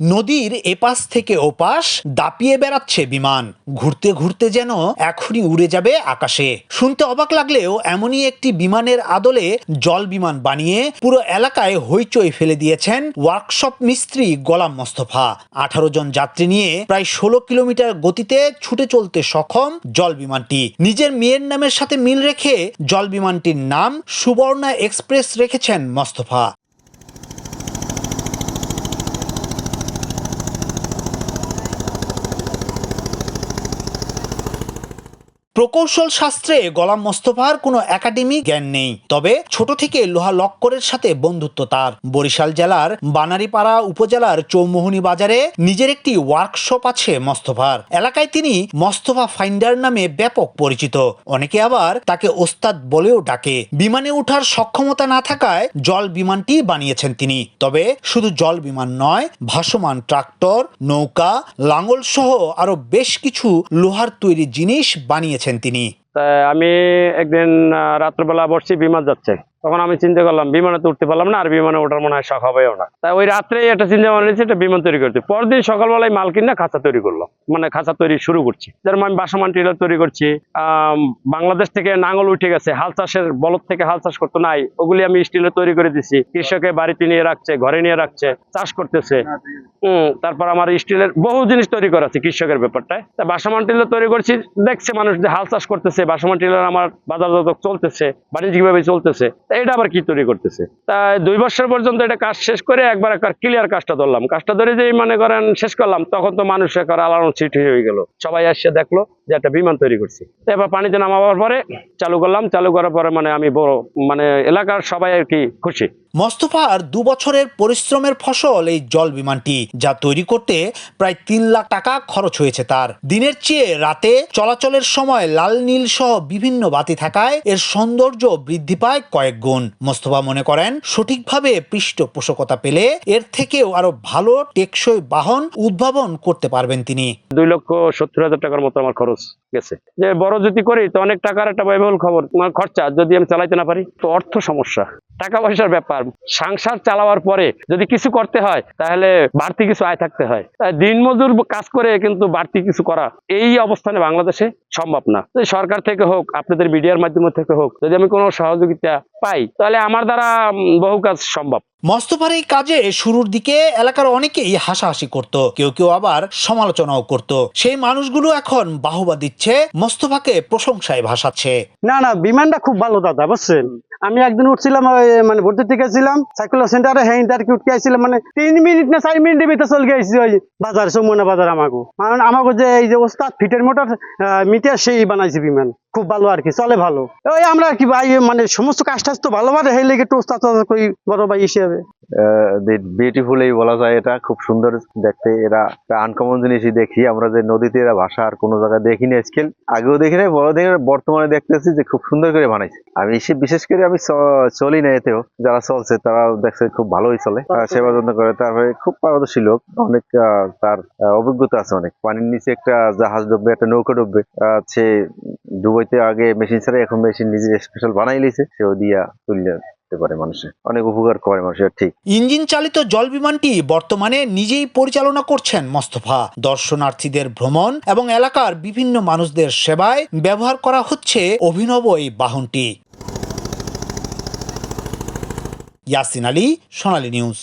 নদীর এপাশ থেকে ওপাশ দাপিয়ে বেড়াচ্ছে বিমান। ঘুরতে ঘুরতে যেন এখনই উড়ে যাবে আকাশে। শুনতে অবাক লাগলেও এমনই একটি বিমানের আদলে জল বিমান বানিয়ে পুরো এলাকায় হইচই ফেলে দিয়েছেন ওয়ার্কশপ মিস্ত্রি গোলাম মোস্তফা। আঠারো জন যাত্রী নিয়ে প্রায় ষোলো কিলোমিটার গতিতে ছুটে চলতে সক্ষম জল বিমানটি। নিজের মেয়ের নামের সাথে মিল রেখে জল বিমানটির নাম সুবর্ণা এক্সপ্রেস রেখেছেন মোস্তফা। প্রকৌশল শাস্ত্রে গোলাম মোস্তফার কোনো একাডেমিক জ্ঞান নেই। তবে ছোট থেকে লোহা লক্করের সাথে বন্ধুত্ব তার। বরিশাল জেলার বানারীপাড়া উপজেলার চৌমোহনী বাজারে নিজের একটি ওয়ার্কশপ আছে মোস্তফার। এলাকায় তিনি মোস্তফা ফাইন্ডার নামে ব্যাপক পরিচিত। অনেকে আবার তাকে ওস্তাদ বলেও ডাকে। বিমানে ওঠার সক্ষমতা না থাকায় জল বিমানটি বানিয়েছেন তিনি। তবে শুধু জল বিমান নয়, ভাসমান ট্রাক্টর, নৌকা লাঙ্গল সহ আরও বেশ কিছু লোহার তৈরি জিনিস বানিয়েছেন তিনি? তা আমি একদিন রাত্রবেলা বসছি বিমান যাচ্ছে। তখন আমি চিন্তা করলাম, বিমানে তো উঠতে পারলাম না, আর বিমানে ওঠার মনে হয় শখ হবেও না। তাই ওই রাত্রেই একটা চিন্তা ভাবনা নিয়েছি, একটা বিমান তৈরি করতে। পরদিন সকালবেলায় মাল কিনা খাঁচা তৈরি করল মানে খাঁচা তৈরি শুরু করছি। যেরকম আমি বাসামান টিলার তৈরি করছি বাংলাদেশ থেকে নাঙ্গল উঠে গেছে, হাল চাষের বলদ থেকে হাল চাষ করতে নাই, ওগুলি আমি স্টিলে তৈরি করে দিছি। কৃষকে বাড়িতে নিয়ে রাখছে, ঘরে নিয়ে রাখছে, চাষ করতেছে। হম তারপর আমার স্টিলের বহু জিনিস তৈরি করা আছে কৃষকের ব্যাপারটায়। তা বাসামান টিলার তৈরি করছি, দেখছে মানুষ যে হাল চাষ করতেছে বাসমান টিলার আমার বাজারজাত চলতেছে, বাণিজ্যিকভাবে চলতেছে। এটা আবার কি তৈরি করতেছে? তা দুই বছর পর্যন্ত এটা কাজ শেষ করে একবার একবার ক্লিয়ার কাজটা ধরলাম। কাজটা ধরে যেই মনে করেন শেষ করলাম, তখন তো মানুষ একবার আলানো ছিট হয়ে গেল। সবাই আসছে দেখল। যে একটা বিমান তৈরি করছি। এবার পানিতে নামাবার পরে চালু করলাম চালু করার পরে মানে আমি বড় মানে এলাকার সবাই আর কি খুশি। মোস্তফার দু বছরের পরিশ্রমের ফসল এই জল বিমানটি যা তৈরি করতে প্রায় তিন লাখ টাকা খরচ হয়েছে তার। দিনের চেয়ে রাতে চলাচলের সময় লাল নীল সহ বিভিন্ন বাতি থাকায় এর সৌন্দর্য বৃদ্ধি পায় কয়েক গুণ। মোস্তফা মনে করেন সঠিকভাবে পৃষ্ঠপোষকতা পেলে এর থেকেও আরও ভালো টেকসই বাহন উদ্ভাবন করতে পারবেন তিনি। দুই লক্ষ সত্তর হাজার টাকার মতো আমার খরচ। গেছে। যে বড় যদি করি তো অনেক টাকার একটা ব্যয়বহুল খবর তোমার খরচা যদি আমি চালাইতে না পারি, তো অর্থ সমস্যা। টাকা পয়সার ব্যাপার। সংসার চালাবার পরে যদি কিছু করতে হয় তাহলে বাড়তি কিছু আয় থাকতে হয়। তাই দিনমজুর কাজ করে কিন্তু বাড়তি কিছু করা এই অবস্থানে বাংলাদেশে সম্ভব না। সরকার থেকে হোক আপনাদের মিডিয়ার মাধ্যমে থেকে হোক যদি আমি কোনো সহযোগিতা পাই তাহলে আমার দ্বারা বহু কাজ সম্ভব। মোস্তফার এই কাজে শুরুর দিকে এলাকার অনেকেই হাসাহাসি করত কেউ কেউ আবার সমালোচনাও করত। সেই মানুষগুলো এখন বাহবা দিচ্ছে মোস্তফাকে প্রশংসায় ভাসাচ্ছে। না না বিমানটা খুব ভালো দাদা বুঝছেন? আমি একদিন উঠছিলাম মানে ভর্তি থেকে ছিলাম সাইকুলার সেন্টারে হ্যাঁ ইন্টারভিউ উঠতে আসছিলাম মানে তিন মিনিট না চার মিনিটের ভিতরে চলে গেছি ওই বাজার, সমনা বাজার আমাকে কারণ আমাকে যে এই যে ওস্তাদ ফিটের মোটর মিটার সেই বানাইছে বিমান, খুব ভালো আর কি, চলে ভালো। ওই আমরা কি ভাই মানে সমস্ত কাজ টাজ তো ভালো মানে হেলে একটু ওস্তাদ করি, বড় ভাই হিসেবে। বিউটিফুলই বলা যায় এটা খুব সুন্দর দেখতে। এরা আনকমন জিনিসই দেখি। আমরা যে নদীতে এরা ভাষা আর কোনো জায়গায় দেখিনি স্কেল আগেও দেখি নাই বড় দেখে বর্তমানে দেখতেছি যে খুব সুন্দর করে বানাইছে। আমি সে বিশেষ করে আমি চলি না এতেও। যারা চলছে তারা দেখছে খুব ভালোই চলে। সেবা যত্ন করে। তারপরে খুব পারদর্শী লোক। অনেক আহ, তার অভিজ্ঞতা আছে অনেক। পানির নিচে একটা জাহাজ ডুববে একটা নৌকা ডুববে। সে ডুবাইতে আগে মেশিন ছাড়া এখন মেশিন নিজে স্পেশাল বানাই লিছে। সেও দিয়া তুললে দিতে পারে মানুষের অনেক উপকার করে মানুষের ঠিক। ইঞ্জিন চালিত জল বিমানটি বর্তমানে নিজেই পরিচালনা করছেন মস্তফা। দর্শনার্থীদের ভ্রমণ এবং এলাকার বিভিন্ন মানুষদের সেবায় ব্যবহার করা হচ্ছে অভিনব এই বাহনটি। ইয়াসিন আলী, সোনালী নিউজ।